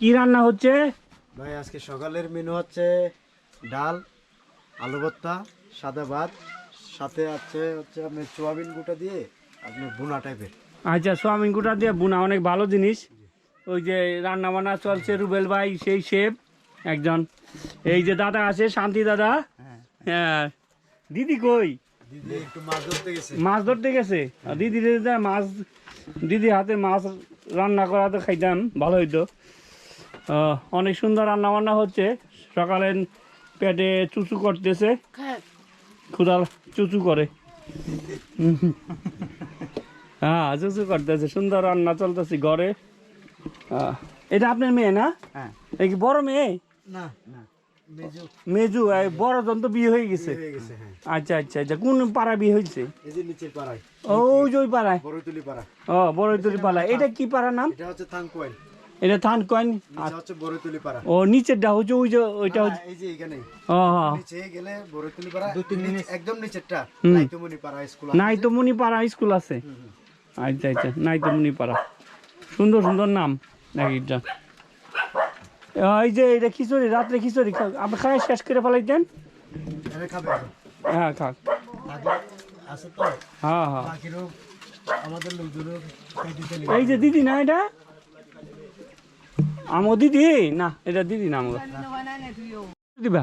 কি রান্না হচ্ছে? ভাই আজকে সকালের মেনু হচ্ছে ডাল আলু ভর্তা সাদা ভাত সাথে আছে হচ্ছে আপনি সোয়াবিন গুঁটা দিয়ে আপনি বুনা টাইপের আচ্ছা সোয়াবিন গুঁটা দিয়ে বুনা অনেক ভালো জিনিস। ওই যে রান্না বান্না চলছে রুবেল ভাই সেই শেফ একজন। এই যে দাদা আছে শান্তি দাদা। হ্যাঁ। হ্যাঁ। দিদি কই? দিদি মাছ ধরতে গেছে। মাছ ধরতে গেছে? আর দিদি দিদি মাছ দিদি হাতে মাছ রান্না করা তো খাইতাম ভালো হইতো। অনেক সুন্দর রান্না বান্না হচ্ছে। সকালে পেটে চুচু করতেছে। ক্ষুদাল চুচু করে। হ্যাঁ চুচু করতেছে। সুন্দর রান্না চলতেছে ঘরে। এটা আপনার মেয়ে না? হ্যাঁ। এই কি বড় মেয়ে? না না। মেজু। মেজু এই বড় জন তো বিয়ে হয়ে গেছে। হয়ে গেছে হ্যাঁ। আচ্ছা আচ্ছা আচ্ছা। কোন পাড়া বিয়ে হয়েছে? এই যে নিচের পাড়ায়। ওই যে ওই পাড়ায়। বড়তুলি পাড়া। ও বড়ইতলি পালা এটা কি পাড়া নাম? এটা হচ্ছে থাংকোয়েল। এটা থান কয়েন? নিচে হচ্ছে বড়তুলি পাড়া ও নিচেরটা হচ্ছে ওই যে ওইটা হচ্ছে হ্যাঁ, এই যে এখানে। ও হ্যাঁ। নিচে গেলে বড়তুলি পাড়া নিচে- একদম নিচেরটা। হুম। নাইতমণি পাড়া স্কুল নাই তো মুনি পাড়া স্কুল আছে আচ্ছা আচ্ছা নাই তো মুনি পাড়া সুন্দর সুন্দর নাম। একটা এই যে এটা খিচুড়ি রাত্রে খিচুড়ি। আপনি খাই শেষ করে খাবে এখন। হ্যাঁ খাক। আছে তো? হ্যাঁ হ্যাঁ। আমাদের এই যে দিদি না এটা? আমো দিদি না এটা দিদি না আমগো দিবা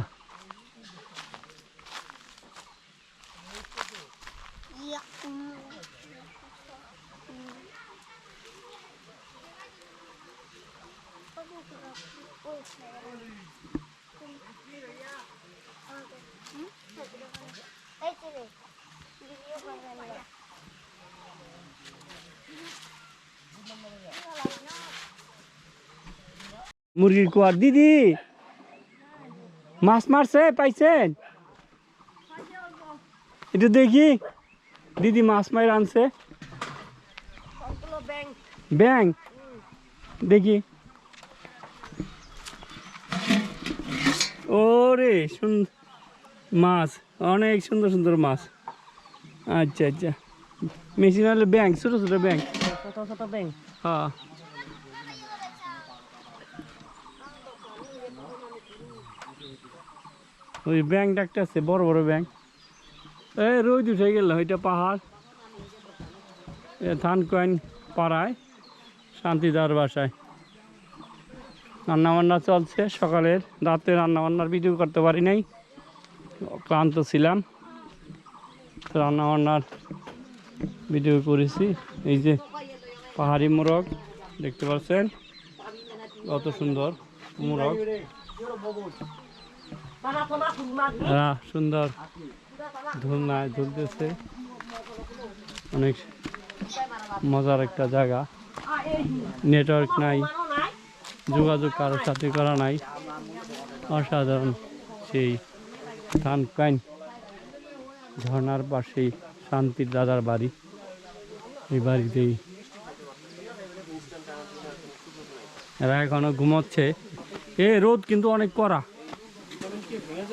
মুরগির কোয়ার। দিদি মাছ মারছে পাইছেন? একটু দেখি। দিদি মাছ মার আনছে। ব্যাং দেখি। ওরে সুন্দর মাছ। অনেক সুন্দর সুন্দর মাছ। আচ্ছা আচ্ছা। মেশিন হলে ব্যাংক ছোটো ছোটো ব্যাং ছোট ছোট ব্যাংক হ্যাঁ। ওই ব্যাংক ডাকতে আছে, বড় বড় ব্যাংক। এই রোদ উঠে গেল, ওইটা পাহাড়। এ ধান কয়েন পাড়ায়, শান্তিদার বাসায়। রান্নাবান্না চলছে, সকালের রাতে রান্নাবান্নার ভিডিও করতে পারি নাই। ক্লান্ত ছিলাম। রান্নাবান্নার ভিডিও করেছি। এই যে পাহাড়ি মোরগ, দেখতে পাচ্ছেন? কত সুন্দর মোরগ। সুন্দর ধুলনায় ঝুলতেছে। অনেক মজার একটা জায়গা। নেটওয়ার্ক নাই, যোগাযোগ কারোর সাথে করা নাই। অসাধারণ সেই ধান কাইন। ঝর্নার পাশেই শান্তির দাদার বাড়ি। এই বাড়িতেই। এরা এখনও ঘুমোচ্ছে। এ, রোদ কিন্তু অনেক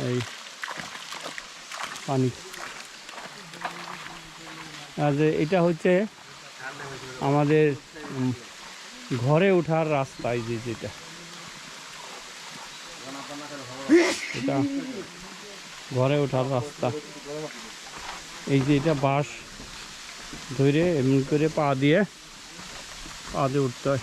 এই পানি। আর এটা হচ্ছে আমাদের ঘরে ওঠার রাস্তা এই যে যেটা। এটা ঘরে ওঠার রাস্তা। এই যে এটা বাঁশ ধরে এমন করে পা দিয়ে পা দিয়ে উঠতে হয়।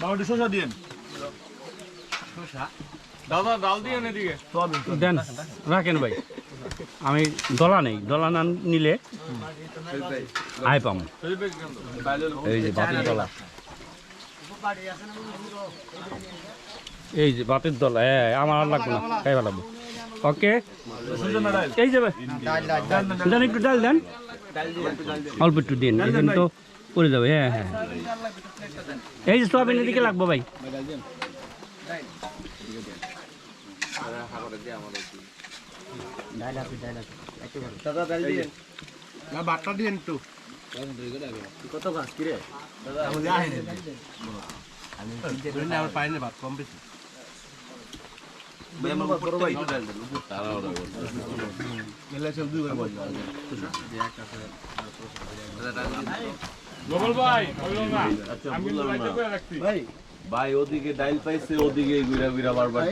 বাবাটি শসা দিন দাদা ডাল দিয়ে এদিকে। দেন রাখেন ভাই। আমি দলা নেই দলা না নিলে আয় পাম। এই যে বাতের দলা। এই যে বাতের দলা হ্যাঁ আমার আর লাগবে না খাই ভালো ওকে? এই যে ভাই। একটু ডাল দেন। অল্প একটু দিন তো পড়ে যাবে হ্যাঁ হ্যাঁ এই যে সোয়াবিন এদিকে লাগবো ভাই না বাটটা দিন একটু কত গাছ কিরে আমার পাইনি ভাত কম বেশি ভাই ওদিকে ডাইল পাইছে ওদিকে ঘুরা ঘুরা বারবার।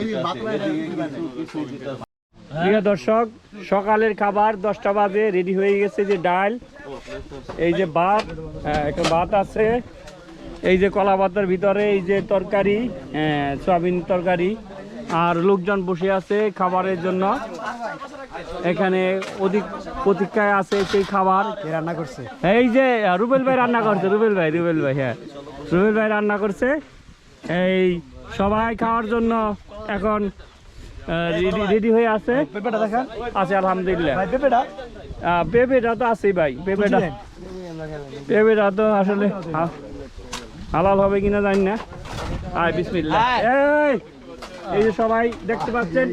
প্রিয় দর্শক সকালের খাবার দশটা বাজে রেডি হয়ে গেছে যে ডাল এই যে ভাত হ্যাঁ, একটা ভাত আছে। এই যে কলা পাতার ভিতরে এই যে তরকারি হ্যাঁ, সয়াবিন তরকারি। আর লোকজন বসে আছে খাবারের জন্য। এখানে অধিক প্রতীক্ষায় আছে সেই খাবার। রান্না করছে? এই যে রুবেল ভাই রান্না করছে রুবেল ভাই রুবেল ভাই হ্যাঁ। রুবেল ভাই রান্না করছে। এই সবাই খাওয়ার জন্য এখন রেডি হয়ে আছে। পেঁপেটা দেখা আছে আলহামদুলিল্লাহ। পেঁপেটা? পেঁপেটা তো আছেই ভাই পেঁপেটা। পেঁপেটা তো আসলে হালাল হবে কিনা জানি না। আয় বিসমিল্লাহ। এই এই যে সবাই দেখতে পাচ্ছেন,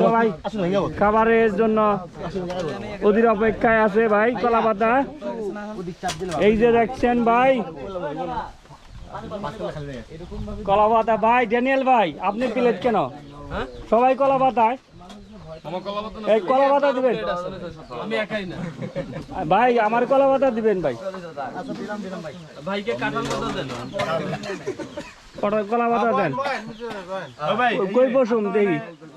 সবাই খাবারের জন্য অধীর অপেক্ষায় আছে ভাই কলা পাতা এই যে দেখছেন ভাই কলা পাতা ভাই, ড্যানিয়েল ভাই, আপনি প্লেট কেন? সবাই কলা পাতায় এই কলা পাতা দিবেন। ভাই আমার কলা পাতা দিবেন ভাই। কটা কলা পাতা দেন? ভাই কই বসুম দেখি। দেন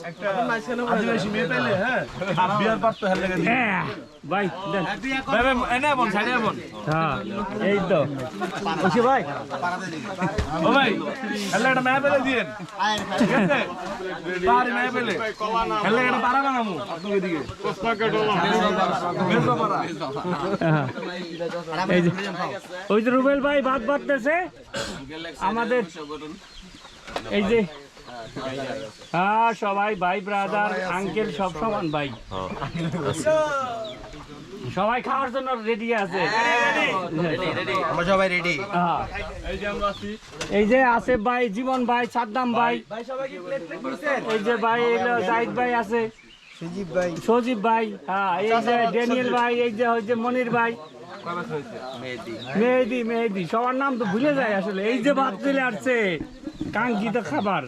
ওই যে রুবেল ভাই বাদ বাড়তেছে আমাদের এই যে হ্যাঁ সবাই ভাই ব্রাদার আঙ্কেল সব সমান ভাই সবাই খাওয়ার জন্য রেডি আছে। আমরা সবাই রেডি হ্যাঁ। এই যে আসিফ ভাই জীবন ভাই সাদ্দাম ভাই এই যে ভাই এলো জাহিদ ভাই আছে। সজীব ভাই হ্যাঁ এই যে ড্যানিয়েল ভাই এই যে হচ্ছে মনির ভাই মেহেদি মেহেদি। সবার নাম তো ভুলে যায় আসলে। এই যে ভাত চলে আসছে। কাঙ্ক্ষিত খাবার।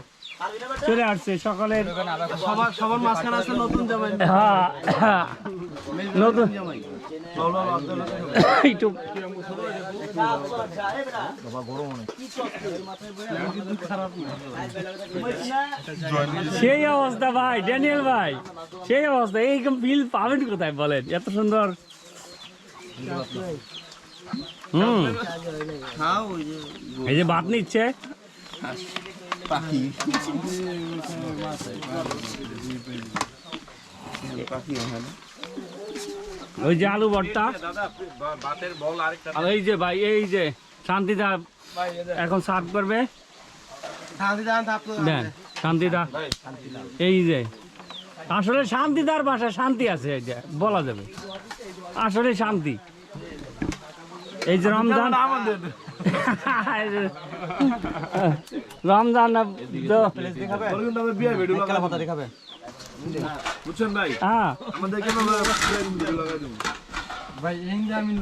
চলে আসছে সকালের সবার সবার মাঝখানে আছে নতুন জামাই। হ্যাঁ। নতুন একটু সেই অবস্থা ভাই ড্যানিয়েল ভাই সেই অবস্থা। এই বিল পাবেন কোথায় বলেন? এত সুন্দর। হুম। এই যে ভাত নিচ্ছে। ওই যে আলু ভর্তা। আর এই যে ভাই এই যে শান্তিদা এখন সার্ভ করবে। দেন শান্তিদা। এই যে আসলে শান্তিদার বাসায় শান্তি আছে এই যে বলা যাবে। আসলে শান্তি। এই যে রমজান রমজান বুঝছেন ভাই? হ্যাঁ। আমাদের কেন ভিডিও লাগাই দেবো? ভাই এই যে আমি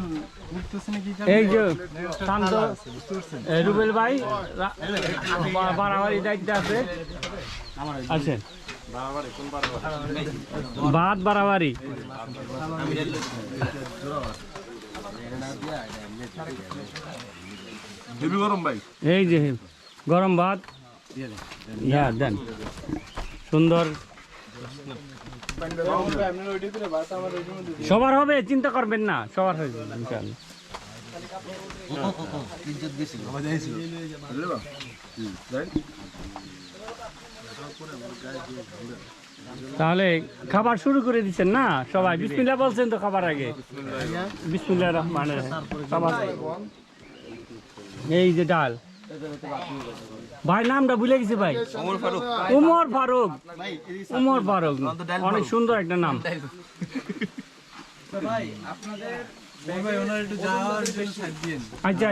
উঠতেছি নাকি এই যে শান্ত রুবেল ভাই বাড়াবাড়ি দায়িত্ব আছে। আছেন ভাত বাড়াবাড়ি। হেভি গরম ভাই। এই যে গরম ভাত। দেন। সুন্দর। সবার হবে, চিন্তা করবেন না, সবার হয়ে যাবে তাহলে খাবার শুরু করে দিচ্ছেন না সবাই? বিসমিল্লাহ বলছেন তো খাবার আগে। বিসমিল্লাহ রহমান খাবার। এই যে ডাল। ভাই নামটা ভুলে গেছি ভাই। উমর ফারুক। উমর ফারুক। উমর ফারুক। অনেক সুন্দর একটা নাম। আচ্ছা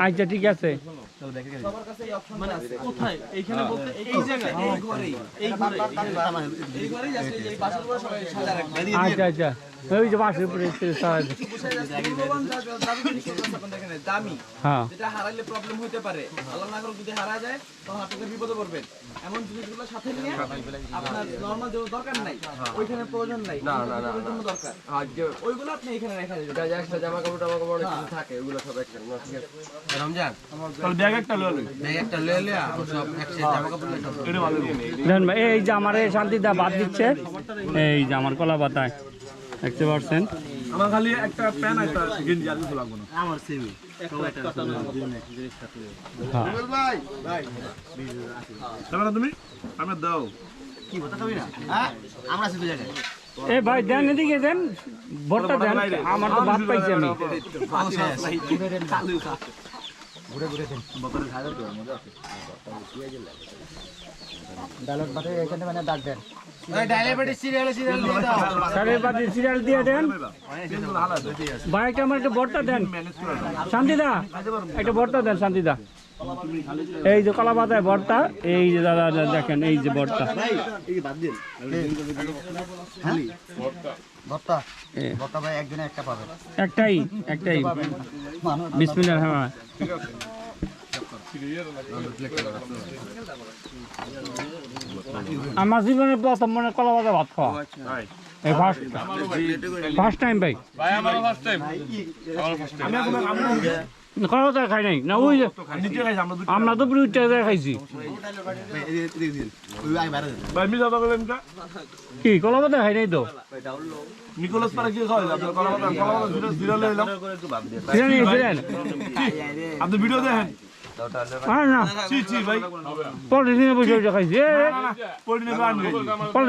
আচ্ছা। ঠিক আছে। আচ্ছা আচ্ছা। ওই যে দামি হ্যাঁ যেটা হারাইলে প্রবলেম হতে পারে আল্লাহ না যদি হারা যায় তখন আপনাকে বিপদে পড়বেন এমন জিনিসগুলো সাথে নিয়ে আপনার দরকার নাই ওইখানে প্রয়োজন নাই না না না দরকার ওইগুলো আপনি এখানে রেখে দেবেন তাহলে ব্যাগ একটা লয়ে এটা ভালো দেন ভাই, এই যে আমার এই শান্তিদা বাদ দিচ্ছে এই যে আমার কলা পাতায় দেখতে পাচ্ছেন আমার খালি একটা প্যান একটা গেঞ্জি আর কিছু লাগবে না। হ্যাঁ। যাবে না তুমি? আমি দাও। এই ভাই দেন এদিকে দেন। ভোটটা দেন। আমার তো ভাত পাইছি আমি। ডায়লগ বাটে এখানে মানে ডাক দেন। সিরিয়াল দিয়ে দেন। ভাই একটা আমার একটা দেন। শান্তিদা একটা দেন শান্তিদা। এই যে কলা পাতায় ভর্তা এই যে দাদা দেখেন এই যে ভর্তা ভর্তা এ, ভর্তা ভাই একজনে একটা পাবে একটাই একটাই। বিসমিল্লাহ হ্যাঁ আমার জীবনের প্রথম মনে কলা পাতা ভাত খাওয়া। এই ফার্স্ট ফার্স্ট টাইম ভাই। কলা পাতা খাই নাই। না ওই আমরা তো পুরো উচ্চ খাইছি। কা। কলা পাতা খাই নাই তো? নিকোলাস পারে কি খাওয়া আপনার কলা কলা আপনি ভিডিও দেখেন। আর না। ছি ছি ভাই। পরের দিনে বসে বসে খাইছি।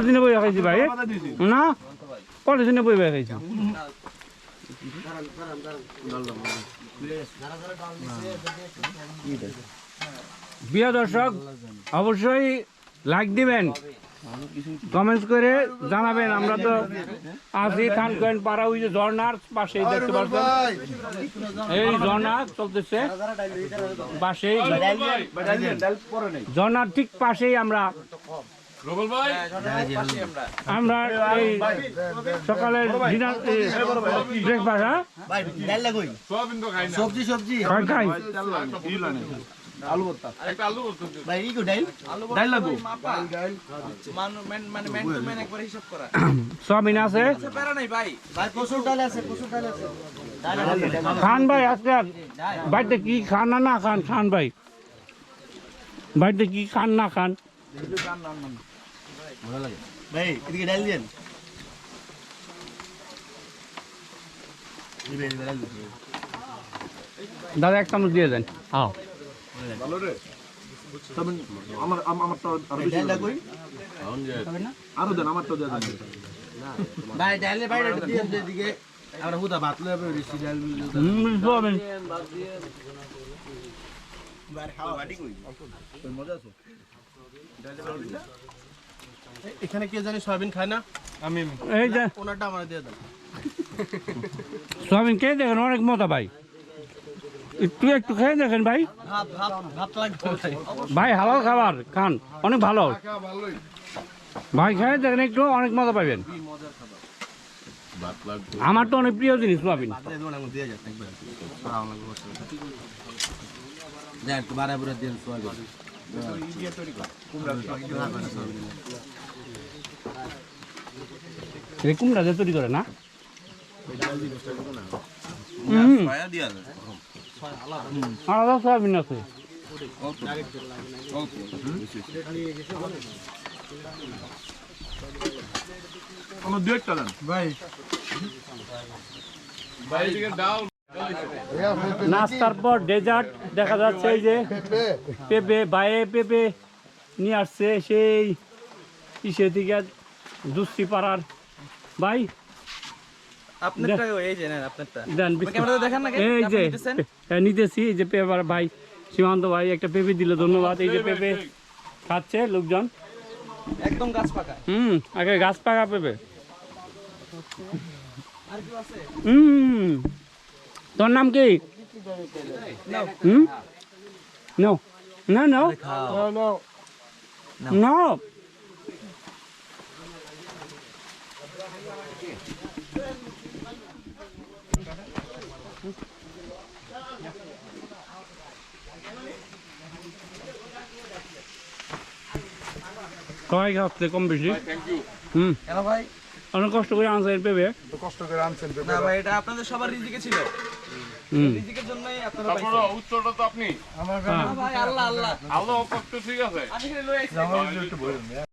দিনে বসে খাইছি ভাই। না? বই বই খাইছি। প্রিয় দর্শক অবশ্যই লাইক দিবেন। কমেন্টস করে জানাবেন আমরা তো আছি খানকয়েন পাড়া ওই যে ঝর্নার পাশেই দেখতে পাচ্ছেন? এই ঝর্ণা চলতেছে। পাশেই। ঝর্ণার ঠিক পাশেই আমরা। আমরা এই সকালের ডিনার ব্রেকফাস্ট হ্যাঁ? সবজি সবজি। খাই। খাই ই লানে আলু ভর্তা ভাই ই কো ডাল ডাল লাগবো মানু- ম্যান- মানে ম্যান টু ম্যান একবার হিসাব করা সয়াবিন আছে আচ্ছা, প্যারা নাই ভাই ভাই কসুর ডাল আছে কসুর ডাল আছে ডাল আছে খান ভাই আজকে বাড়িতে কি খান না না খান খান ভাই বাড়িতে কি খান না খান ভাই এদিকে ডাল দেন দাদা এক চামচ দিয়ে দেন আও ভালো রে? আমার আম- আমারটা আরও বেশি ডাল আরও দেন আমারটা দেন ভাই ডালে ভাই দিয়ে এদিকে। আমরা হুদা ভাত লয়ে ডাল হুম, এখানে কে জানি সয়াবিন খায় না? এই যে ওনারটা আমার দিয়ে দেন। সয়াবিন খেয়ে দেখেন? অনেক মজা ভাই। একটু একটু খেয়ে দেখেন ভাই। ভাই। হালাল খাবার খান। অনেক ভালো। ভাই খেয়ে দেখেন একটু অনেক মজা পাবেন আমার তো অনেক প্রিয় জিনিস এটা কুমড়া দিয়ে তৈরি করে না? হুম। আলাদা সয়াবিন আছে। আমার দু একটা দেন। ভাই। নাস্তার পর ডেজার্ট দেখা যাচ্ছে এই যে পেঁপে। বাইরে পেঁপে নিয়ে আসছে সেই ইসে থেকে দুস্তি পাড়ার ভাই আপনারটা এই যে নেন আপনারটা। দেন ক্যামেরাতে দেখেন না এই যে হ্যাঁ, নিতেছি। এই যে পেপার ভাই সীমান্ত ভাই একটা পেঁপে দিল ধন্যবাদ। এই যে পেঁপে খাচ্ছে লোকজন। একদম গাছ পাকা। হুম আগে গাছ পাকা পেঁপে। আর হুম। তোর নাম কি? হুম? নো না নো নো সবাই খাচ্ছে কম বেশি? হুম। কেন ভাই। অনেক কষ্ট করে আনছে এর পেঁপে কষ্ট করে আনছেন না ভাই। এটা আপনাদের সবার রিজিকে ছিল। হুম। রিজিকের জন্যই আপনারা পাইছেন। উত্তরটা তো আপনি। আমার ভাই আল্লাহ আল্লাহ। আল্লাহ কষ্ট ঠিক আছে। আমি এখানে আইছি।